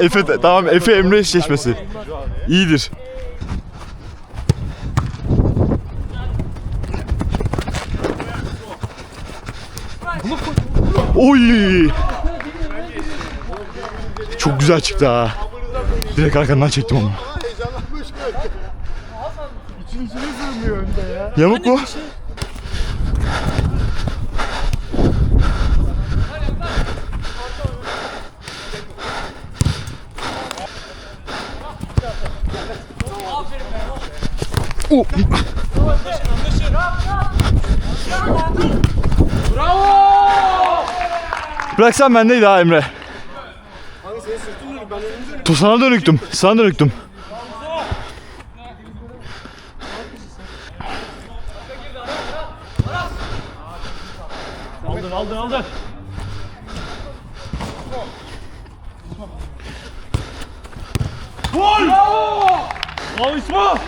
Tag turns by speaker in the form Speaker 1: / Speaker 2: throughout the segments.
Speaker 1: Efe tamam Efe Emre eşleşmesi. İyidir. Oy! Çok güzel çıktı ha. Direkt arkandan çektim onu. Yamuk mu? Oh. Bıraksan bendeydi ha Emre. Tu sana dönüktüm. Sana dönüktüm.
Speaker 2: Aldın aldın aldın. Gol! Bravo! Bravo İsmail!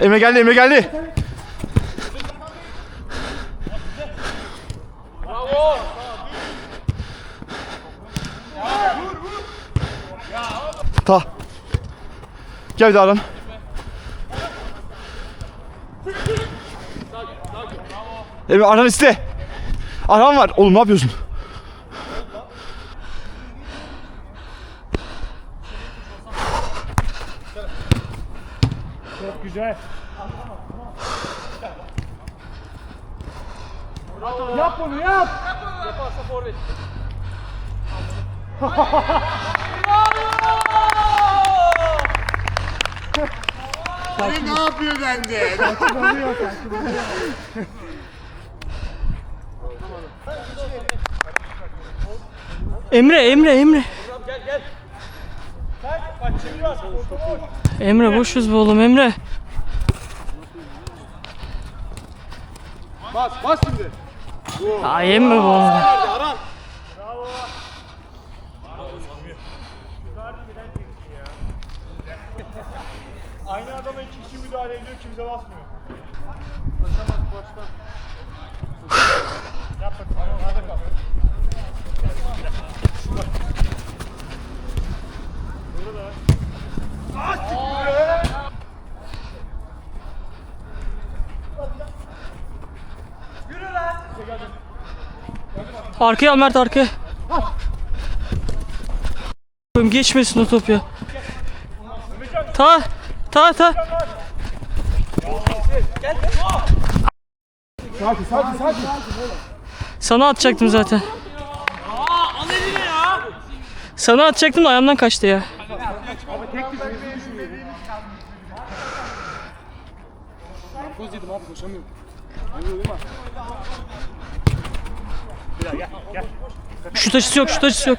Speaker 1: Emre geldi, Emre geldi. Ta. Gel bir daha lan. Emre Arhan iste. Arhan var. Oğlum ne yapıyorsun?
Speaker 2: Güzel. Yap bunu yap. Yaparsa forvet.
Speaker 3: Ne yapıyor bence?
Speaker 2: Emre, Emre, Emre. Emre boşuz be oğlum Emre.
Speaker 3: Bas, bas şimdi.
Speaker 2: Ay Emre bu oğlum.
Speaker 3: Nerede Aran?
Speaker 4: Aynı adama iki kişi müdahale ediyor kimse basmıyor. Yap bakayım. Hadi kal.
Speaker 2: Arkaya al Mert arkaya. Geçmesin o top ya. Ta, ta, ta. Sana atacaktım zaten. Sana atacaktım da ayağımdan kaçtı ya.
Speaker 3: Koz yedim abi koşamıyorum.
Speaker 2: Şut açısı yok, şut açısı yok.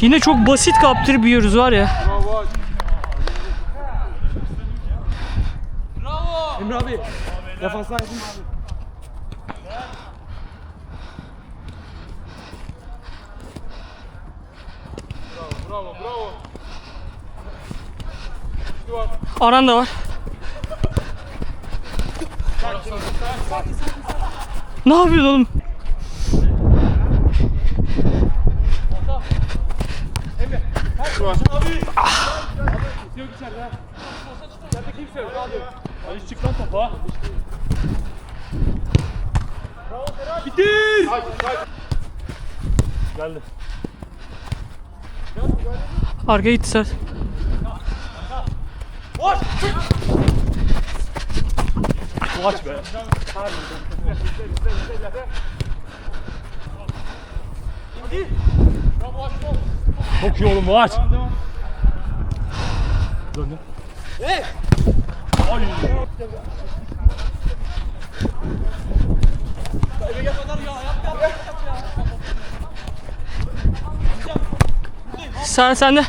Speaker 2: Yine çok basit kaptırıp yiyoruz var ya.
Speaker 3: Emre abi. Defansına yakın abi. Bravo, bravo.
Speaker 2: Aran da var. Ne yapıyorsun oğlum?
Speaker 3: Şu an.
Speaker 4: Yok içeride. İçeride kimse Ali çık lan topa. Bitir. Geldi.
Speaker 2: Arkaya gitti Sert.
Speaker 4: Bu aç be. Çok iyi oğlum bu aç. Döndü. Ay.
Speaker 2: Sen sen de.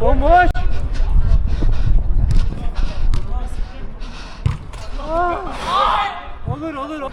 Speaker 4: Bomboş. Olur olur.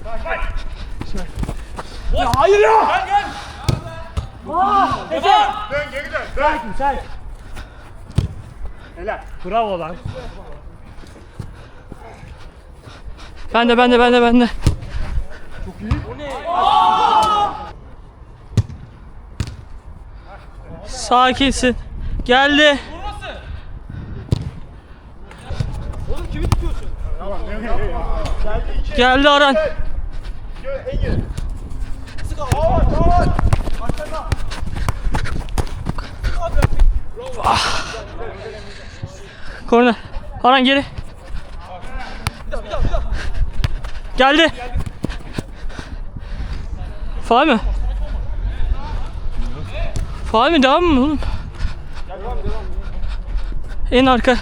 Speaker 2: Uzaklaştı.
Speaker 4: Hayır ya.
Speaker 3: Dön geri dön. Dön. Helal.
Speaker 4: Bravo lan.
Speaker 2: Ben de, ben de, ben de, ben de. Sakinsin. Geldi. Geldi Aran.
Speaker 3: Arkada.
Speaker 2: Korner. Aran geri. Geldi. Faal mi? Faal mi? Devam mı oğlum? En arka.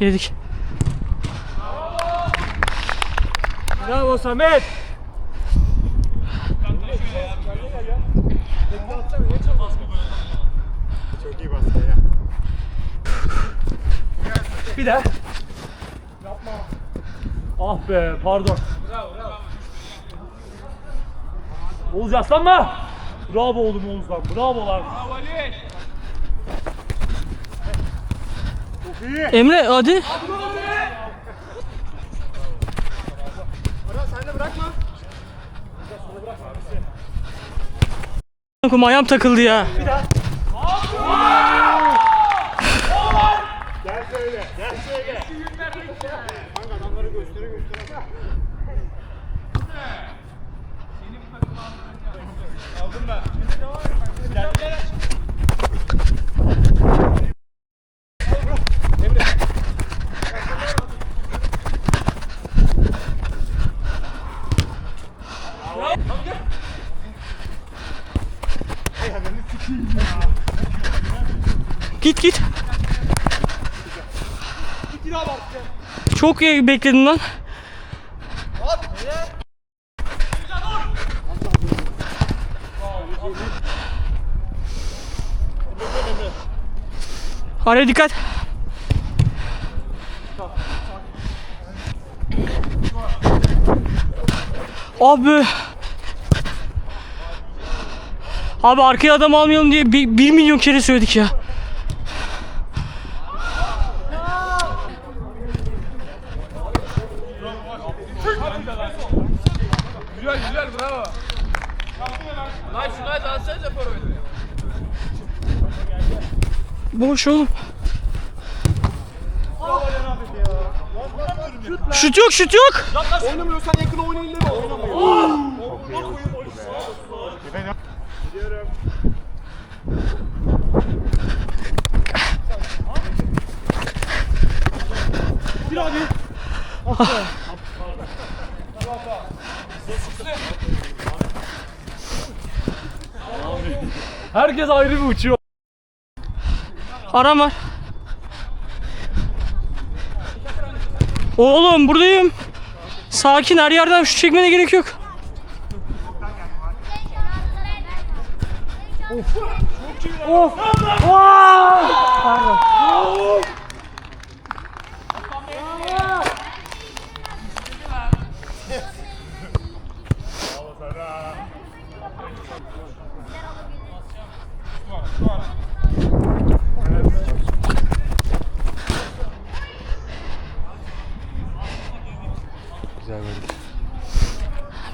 Speaker 2: Yedik.
Speaker 4: Bravo Samet.
Speaker 3: Çok iyi baskı ya.
Speaker 4: Bir de. Ah be pardon. Oğuz yaslanma. Bravo oğlum Oğuz lan. Bravo lan.
Speaker 2: Emre hadi. Ayağım takıldı ya.
Speaker 3: Gel
Speaker 2: Git git. Çok iyi bekledin lan. Araya dikkat. Abi. Abi arkaya adam almayalım diye bir, bir milyon kere söyledik ya.
Speaker 4: Güzel güzel bravo. Nice nice alsanıza forveti.
Speaker 2: Boş oğlum. Şut yok şut yok.
Speaker 3: Oynamıyorsan yakın oyna ille Oynamıyor. Bir abi.
Speaker 4: Herkes ayrı bir uçuyor.
Speaker 2: Aran var. Oğlum buradayım. Sakin her yerden şu çekmene gerek yok. Of. Of. Pardon.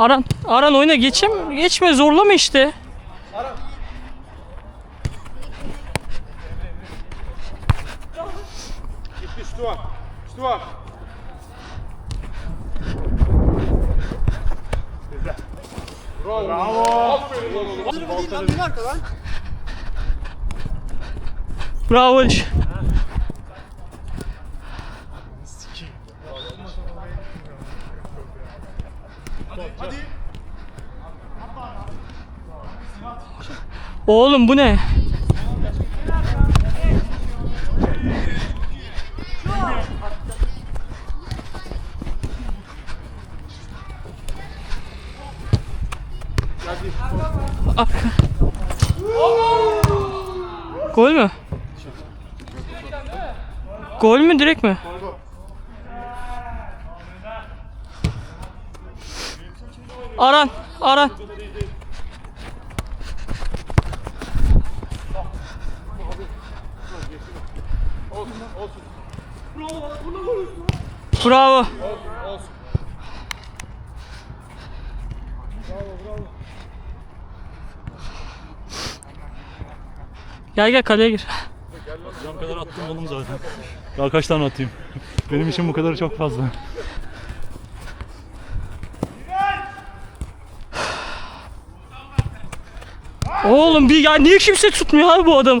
Speaker 2: Aran, Aran oyna geçem, geçme zorlama işte.
Speaker 3: Şutu var. Bravo. Bravo. Lan oğlum.
Speaker 2: Bravo Oğlum bu ne? Gol mü? Gol mü direkt mi? Aran, Aran. Bravo. Gel gel kaleye gir.
Speaker 4: Bu kadar attım oğlum zaten. Daha kaç tane atayım? Benim için bu kadar çok fazla.
Speaker 2: Oğlum bir ya niye kimse tutmuyor abi bu adam?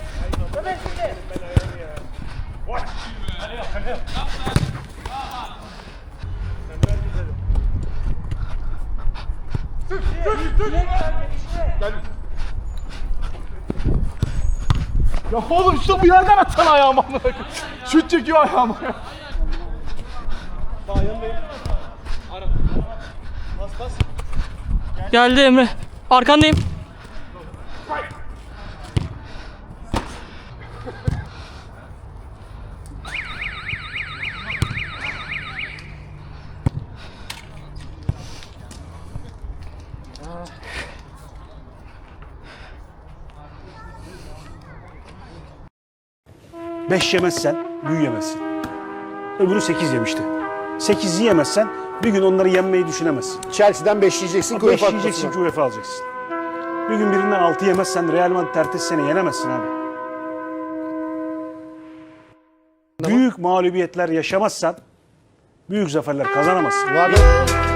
Speaker 2: Ya
Speaker 3: oğlum işte bu yerden atsana ayağıma. Şut çekiyor ayağıma.
Speaker 2: Geldi Emre. Arkandayım.
Speaker 5: Beş yemezsen büyüyemezsin. Öbürü sekiz yemişti. Sekiz yiyemezsen bir gün onları yenmeyi düşünemezsin.
Speaker 6: Chelsea'den 5 yiyeceksin ki
Speaker 5: Beş
Speaker 6: UEFA
Speaker 5: yiyeceksin
Speaker 6: kupasına.
Speaker 5: ki UEFA alacaksın. Bir gün birinden altı yemezsen Real Madrid ertesi sene yenemezsin abi. Büyük mağlubiyetler yaşamazsan büyük zaferler kazanamazsın.
Speaker 6: Var ya.